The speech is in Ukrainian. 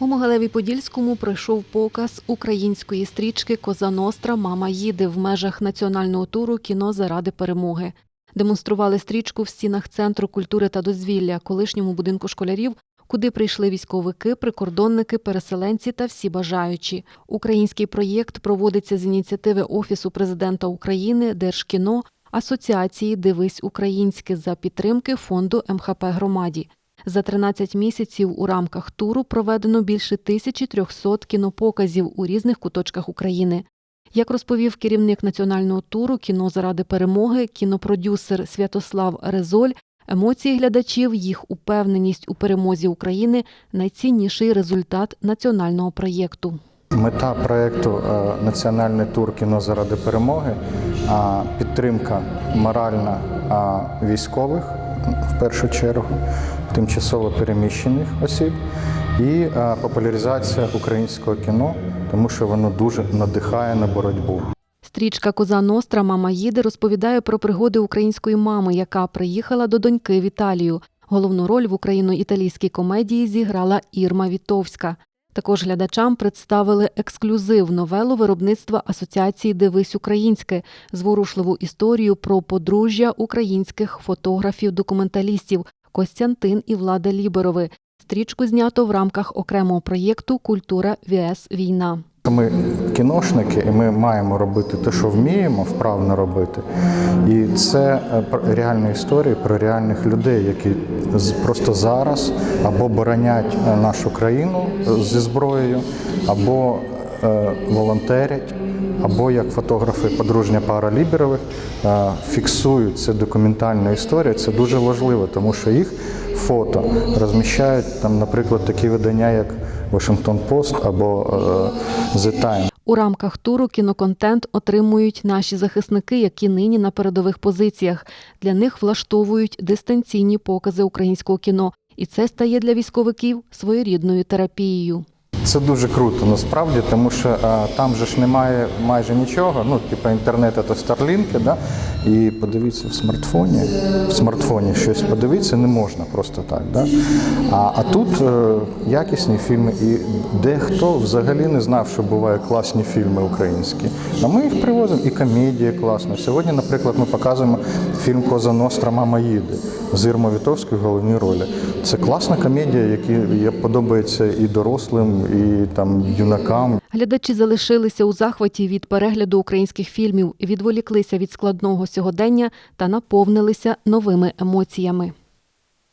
У Могилеві-Подільському пройшов показ української стрічки Коза Ностра Мама їде в межах національного туру кіно заради перемоги. Демонстрували стрічку в стінах Центру культури та дозвілля, колишньому будинку школярів, куди прийшли військовики, прикордонники, переселенці та всі бажаючі. Український проєкт проводиться з ініціативи Офісу президента України, Держкіно, Асоціації Дивись українське за підтримки фонду МХП громаді. За 13 місяців у рамках туру проведено більше 1300 кінопоказів у різних куточках України. Як розповів керівник національного туру Кіно заради перемоги, кінопродюсер Святослав Резоль, емоції глядачів, їх упевненість у перемозі України найцінніший результат національного проєкту. Мета проєкту е, Національний тур кіно заради перемоги підтримка моральна військових в першу чергу, тимчасово переміщених осіб і популяризація українського кіно, тому що воно дуже надихає на боротьбу. Стрічка Коза Ностра Мама їде розповідає про пригоди української мами, яка приїхала до доньки в Італію. Головну роль в україно-італійській комедії зіграла Ірма Вітовська. Також глядачам представили ексклюзив новелу виробництва Асоціації Дивись Українське, зворушливу історію про подружжя українських фотографів-документалістів Костянтин і Влада Ліберови. Стрічку знято в рамках окремого проєкту Культура ВС Війна. Ми кіношники, і ми маємо робити те, що вміємо, вправно робити. І це е, реальні історії про реальних людей, які просто зараз або боронять е, нашу країну е, зі зброєю, або волонтерять, або як фотографи подружня пара Ліберових фіксують це документальна історія. Це дуже важливо, тому що їх фото розміщають там, наприклад, такі видання, як Washington Post або е, The Times. У рамках туру кіноконтент отримують наші захисники, які нині на передових позиціях. Для них влаштовують дистанційні покази українського кіно, і це стає для військовиків своєрідною терапією. Це дуже круто насправді, тому що а, там же ж немає майже нічого. Ну, типу інтернет це старлінки, да? і подивитися в смартфоні. В смартфоні щось подивитися не можна просто так. Да? А, а тут е, якісні фільми, і дехто взагалі не знав, що бувають класні фільми українські. А ми їх привозимо, і комедія класна. Сьогодні, наприклад, ми показуємо фільм Коза Ностра Мама їде з Вітовською в головній ролі. Це класна комедія, яка подобається і дорослим, і там юнакам. Глядачі залишилися у захваті від перегляду українських фільмів, відволіклися від складного сьогодення та наповнилися новими емоціями.